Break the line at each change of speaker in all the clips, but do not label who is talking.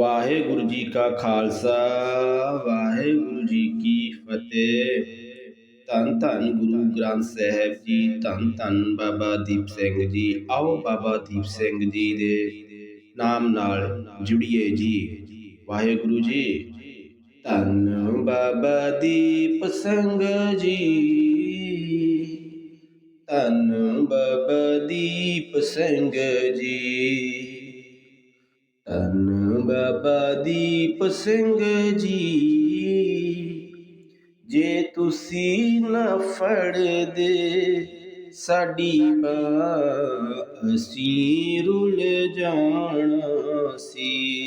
ਵਾਹਿਗੁਰੂ ਜੀ ਕਾ ਖਾਲਸਾ, ਵਾਹਿਗੁਰੂ ਜੀ ਕੀ ਫਤਿਹ। ਧੰਨ ਧੰਨ ਗੁਰੂ ਗ੍ਰੰਥ ਸਾਹਿਬ ਜੀ, ਧੰਨ ਧੰਨ ਬਾਬਾ ਦੀਪ ਸਿੰਘ ਜੀ, ਆਓ ਬਾਬਾ ਦੀਪ ਸਿੰਘ ਜੀ ਦੇ ਨਾਮ ਨਾਲ ਜੁੜੀਏ ਜੀ। ਵਾਹਿਗੁਰੂ ਜੀ, ਧੰਨ ਬਾਬਾ ਦੀਪ ਸਿੰਘ ਜੀ। ਧੰਨ ਬਾਬਾ ਦੀਪ ਸਿੰਘ ਜੀ। ਧੰਨ ਬਾਬਾ ਦੀਪ ਸਿੰਘ ਜੀ। ਜੇ ਤੁਸੀਂ ਨਾ ਫੜਦੇ, ਸਾਡੀ ਬਾਹ ਅਸੀਂ ਰੁਲ ਜਾਣਾ ਸੀ।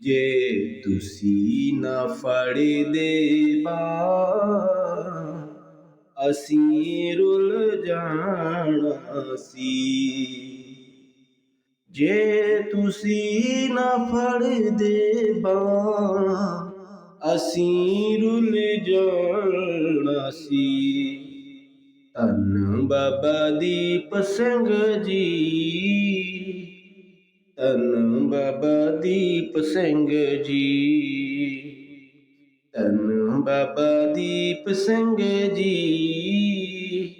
ਜੇ ਤੁਸੀਂ ਨਾ ਫੜਦੇ ਬਾਹ ਅਸੀਂ ਰੁਲ ਜਾਣਾ ਸੀ। ਜੇ ਤੁਸੀਂ ਨਾ ਫੜਦੇ ਬਾਹ ਅਸੀਂ ਰੁੱਲ ਜਾਣਾ ਸੀ। ਧੰਨ ਬਾਬਾ ਦੀਪ ਸਿੰਘ ਜੀ। ਧੰਨ ਬਾਬਾ ਦੀਪ ਸਿੰਘ ਜੀ। ਧੰਨ ਬਾਬਾ ਦੀਪ ਸਿੰਘ ਜੀ।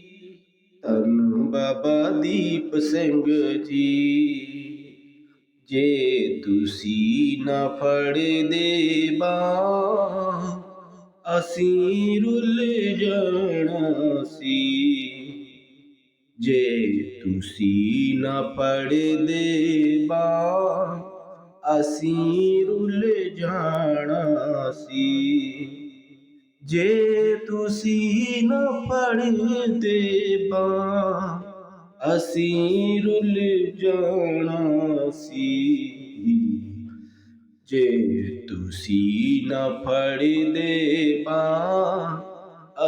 ਧੰਨ ਬਾਬਾ ਦੀਪ ਸਿੰਘ ਜੀ। ਜੇ ਤੁਸੀਂ ਨਾ ਫੜਦੇ ਬਾਹ ਅਸੀਂ ਰੁੱਲ ਜਾਣਾ ਸੀ। ਜੇ ਤੁਸੀਂ ਨਾ ਫੜਦੇ ਬਾਹ ਅਸੀਂ ਰੁੱਲ ਜਾਣਾ ਸੀ। ਜੇ ਤੁਸੀਂ ਨਾ ਫੜਦੇ ਬਾਹ ਅਸੀਂ ਰੁੱਲ ਜਾਣਾ ਸੀ। ਜੇ ਤੁਸੀਂ ਨਾ ਫੜਦੇ ਬਾ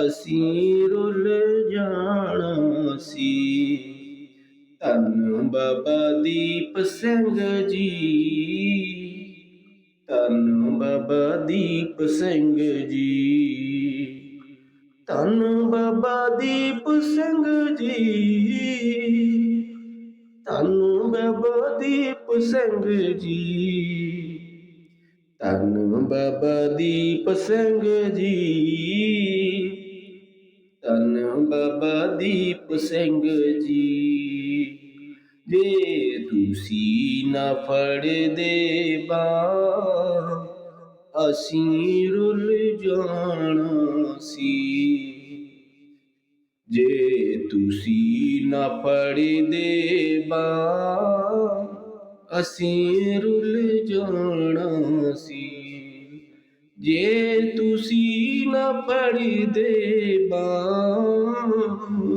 ਅਸੀਂ ਰੁੱਲ ਜਾਣਾ ਸੀ। ਧੰਨ ਬਾਬਾ ਦੀਪ ਸਿੰਘ ਜੀ। ਧੰਨ ਬਾਬਾ ਦੀਪ ਸਿੰਘ ਜੀ। ਧੰਨ ਬਾਬਾ ਦੀਪ ਸਿੰਘ ਜੀ। ਧੰਨ ਬਾਬਾ ਦੀਪ ਸਿੰਘ ਜੀ। ਧੰਨ ਬਾਬਾ ਦੀਪ ਸਿੰਘ ਜੀ। ਧੰਨ ਬਾਬਾ ਦੀਪ ਸਿੰਘ ਜੀ। ਜੇ ਤੁਸੀਂ ਨਾ ਫੜਦੇ ਬਾ, ਅਸੀਂ ਰੁੱਲ ਜਾਣਾ ਸੀ। ਜੇ ਤੁਸੀਂ ਨਾ ਫੜਦੇ ਬਾ, ਅਸੀਂ ਰੁੱਲ ਜਾਣਾ ਸੀ। ਜੇ ਤੁਸੀਂ ਨਾ ਪੜਦੇ ਬਾ,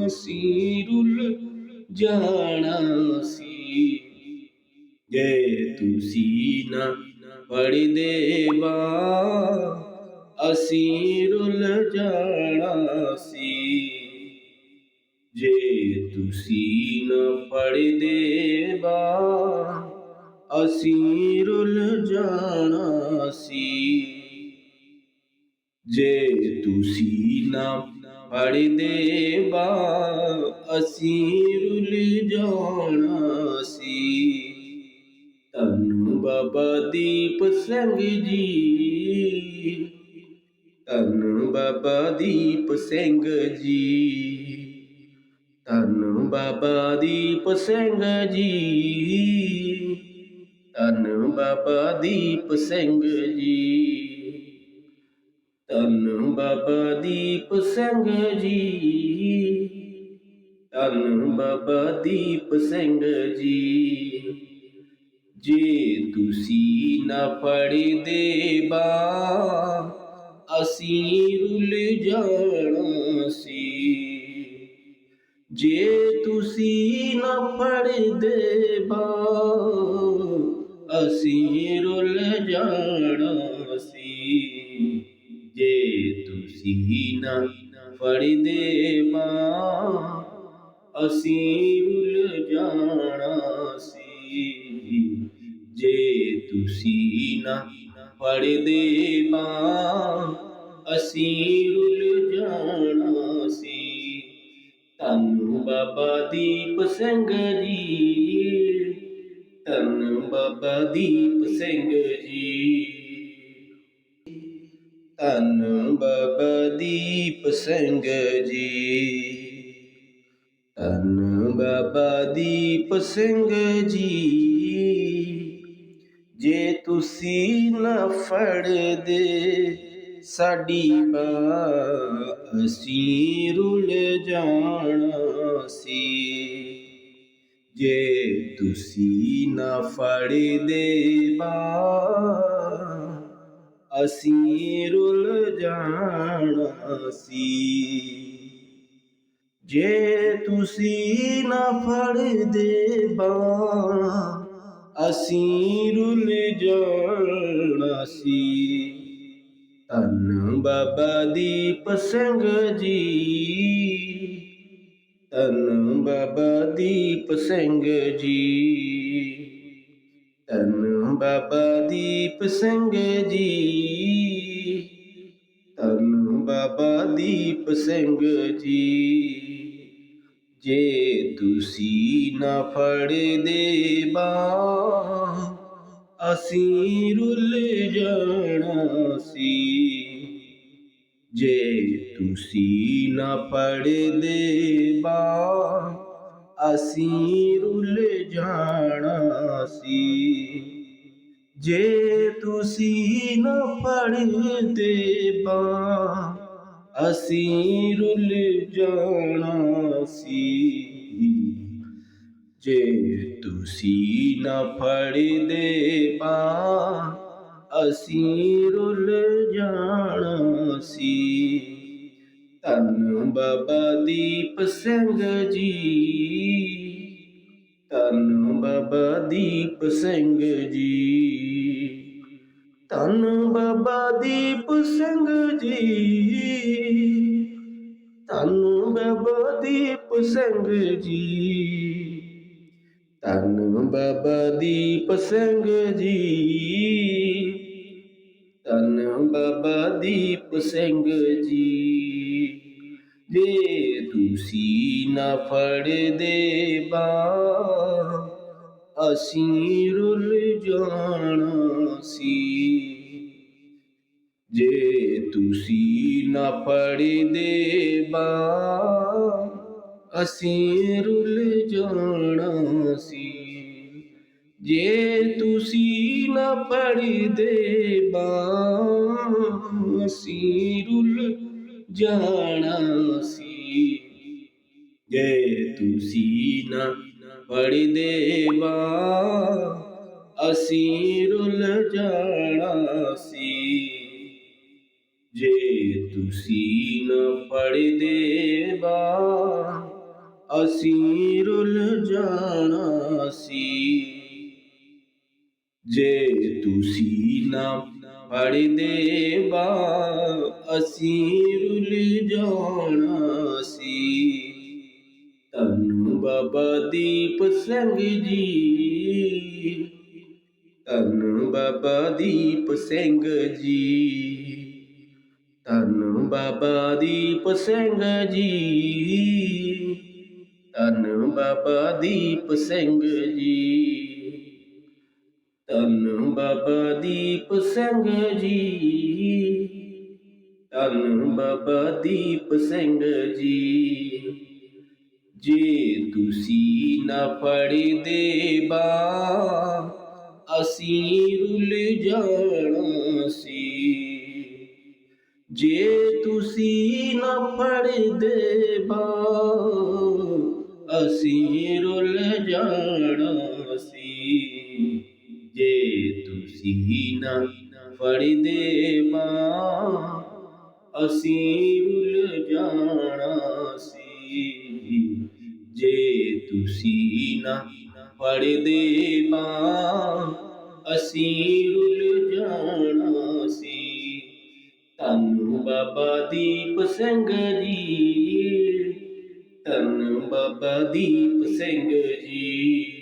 ਅਸੀਂ ਰੁੱਲ ਜਾਣਾ ਸੀ। ਜੇ ਤੁਸੀਂ ਨਾ ਪੜਦੇ ਬਾ, ਅਸੀਂ ਰੁੱਲ ਜਾਣਾ ਸੀ। ਜੇ ਤੁਸੀਂ ਨਾ ਪੜਦੇ ਬਾ ਅਸੀਂ ਰੁੱਲ ਜਾਣਾ ਸੀ। ਜੇ ਤੁਸੀਂ ਨਾ ਪੜਦੇ ਬਾ ਅਸੀਂ ਰੁੱਲ ਜਾਣਾ ਸੀ। ਧੰਨ ਬਾਬਾ ਦੀਪ ਸਿੰਘ ਜੀ, ਧੰਨ ਬਾਬਾ ਦੀਪ ਸਿੰਘ ਜੀ। ਧੰਨ ਬਾਬਾ ਦੀਪ ਸਿੰਘ ਜੀ। ਧੰਨ ਬਾਬਾ ਦੀਪ ਸਿੰਘ ਜੀ। ਧੰਨ ਬਾਬਾ ਦੀਪ ਸਿੰਘ ਜੀ। ਧੰਨ ਬਾਬਾ ਦੀਪ ਸਿੰਘ ਜੀ। ਜੇ ਤੁਸੀਂ ਨਾ ਫੜਦੇ ਬਾ, ਅਸੀਂ ਰੁੱਲ ਜਾਣਾ ਸੀ। ਜੇ ਤੁਸੀਂ ਨਾ ਫੜਦੇ ਬਾ, ਅਸੀਂ ਰੁੱਲ ਜਾਣਾ ਸੀ। ਜੇ ਤੁਸੀਂ ਨਾ ਫੜਦੇ ਬਾ, ਅਸੀਂ ਰੁੱਲ ਜਾਣਾ ਸੀ। ਜੇ ਤੁਸੀਂ ਨਾ ਫੜਦੇ ਬਾ, ਅਸੀਂ ਰੁੱਲ ਜਾਣਾ ਸੀ। ਧੰਨ ਬਾਬਾ ਦੀਪ ਸਿੰਘ ਜੀ। ਧੰਨ ਬਾਬਾ ਦੀਪ ਸਿੰਘ ਜੀ। ਧੰਨ ਬਾਬਾ ਦੀਪ ਸਿੰਘ ਜੀ। ਧੰਨ ਬਾਬਾ ਦੀਪ ਸਿੰਘ ਜੀ। ਜੇ ਤੁਸੀਂ ਨਾ ਫੜਦੇ ਸਾਡੀ ਬਾਹ ਅਸੀਂ ਰੁਲ ਜਾਣਾ ਸੀ। ਜੇ ਤੁਸੀਂ ਨਾ ਫੜਦੇ ਬਾ, ਅਸੀਂ ਰੁਲ ਜਾਣਾ ਸੀ। ਜੇ ਤੁਸੀਂ ਨਾ ਫੜਦੇ ਬਾ, ਅਸੀਂ ਰੁਲ ਜਾਣਾ ਸੀ। ਧੰਨ ਬਾਬਾ ਦੀਪ ਸਿੰਘ ਜੀ। ਧੰਨ ਬਾਬਾ ਦੀਪ ਸਿੰਘ ਜੀ। ਧੰਨ ਬਾਬਾ ਦੀਪ ਸਿੰਘ ਜੀ। ਧੰਨ ਬਾਬਾ ਦੀਪ ਸਿੰਘ ਜੀ। ਜੇ ਤੁਸੀਂ ਨਾ ਫੜਦੇ ਬਾਹ ਅਸੀਂ ਰੁੱਲ ਜਾਣਾ ਸੀ। ਜੇ ਤੁਸੀਂ ਨਾ ਪੜਦੇ ਬਾ, ਅਸੀਂ ਰੁੱਲ ਜਾਣਾ ਸੀ। ਜੇ ਤੁਸੀਂ ਨਾ ਪੜਦੇ ਬਾ, ਅਸੀਂ ਰੁੱਲ ਜਾਣਾ ਸੀ। ਜੇ ਤੁਸੀਂ ਨਾ ਫੜਦੇ ਪਾ। ਅਸੀਂ ਰੁੱਲ ਜਾਣਾ ਸੀ ਧੰਨ ਬਾਬਾ ਦੀਪ ਸਿੰਘ ਜੀ। ਧੰਨ ਬਾਬਾ ਦੀਪ ਸਿੰਘ ਜੀ। ਧੰਨ ਬਾਬਾ ਦੀਪ ਸਿੰਘ ਜੀ। ਧੰਨ ਬਾਬਾ ਦੀਪ ਸਿੰਘ ਜੀ। ਧੰਨ ਬਾਬਾ ਦੀਪ ਸਿੰਘ ਜੀ। ਧੰਨ ਬਾਬਾ ਦੀਪ ਸਿੰਘ ਜੀ। ਜੇ ਤੁਸੀਂ ਨਾ ਫੜਦੇ ਬਾ, ਅਸੀਂ ਰੁੱਲ ਜਾਣਾ ਸੀ। ਜੇ ਤੁਸੀਂ ਨਾ ਫੜਦੇ ਬਾ ਅਸੀਂ ਰੁੱਲ ਜਾਣਾ ਸੀ। ਜੇ ਤੁਸੀਂ ਨਾ ਪੜਦੇ ਬਾ ਅਸੀਂ ਰੁੱਲ ਜਾਣਾ ਸੀ। ਜੇ ਤੁਸੀਂ ਨਾ ਪੜਦੇ ਬਾ ਅਸੀਂ ਰੁੱਲ ਜਾਣਾ ਸੀ। ਜੇ ਤੁਸੀਂ ਨਾ ਪੜਦੇ ਬਾ ਅਸੀਂ ਰੁੱਲ ਜਾਣਾ ਸੀ। ਜੇ ਤੁਸੀਂ ਨਾ ਪੜਦੇ ਬਾ ਅਸੀਂ ਰੁੱਲ ਜਾਣਾ ਸੀ। ਧੰਨ ਬਾਬਾ ਦੀਪ ਸਿੰਘ ਜੀ। ਧੰਨ ਬਾਬਾ ਦੀਪ ਸਿੰਘ ਜੀ। ਧੰਨ ਬਾਬਾ ਦੀਪ ਸਿੰਘ ਜੀ। ਧੰਨ ਬਾਬਾ ਦੀਪ ਸਿੰਘ ਜੀ। ਧੰਨ ਬਾਬਾ ਦੀਪ ਸਿੰਘ ਜੀ। ਧੰਨ ਬਾਬਾ ਦੀਪ ਸਿੰਘ ਜੀ। ਜੇ ਤੁਸੀਂ ਨਾ ਪੜਦੇ ਬਾ, ਅਸੀਂ ਰੁੱਲ ਜਾਣਾ ਸੀ। ਜੇ ਤੁਸੀਂ ਨਾ ਪੜਦੇ ਬਾ ਅਸੀਂ ਰੁੱਲ ਜਾਣਾ ਸੀ। ਜੇ ਤੁਸੀਂ ਨਾ ਪੜਦੇ ਬਾ ਅਸੀਂ ਰੁੱਲ ਜਾਣਾ ਸੀ। ਜੇ ਤੁਸੀਂ ਨਾ ਪੜਦੇ ਬਾ ਅਸੀਂ ਰੁੱਲ ਜਾਣਾ ਸੀ। ਧੰਨ ਬਾਬਾ ਦੀਪ ਸਿੰਘ ਜੀ। ਬਾਬਾ ਦੀਪ ਸਿੰਘ ਜੀ।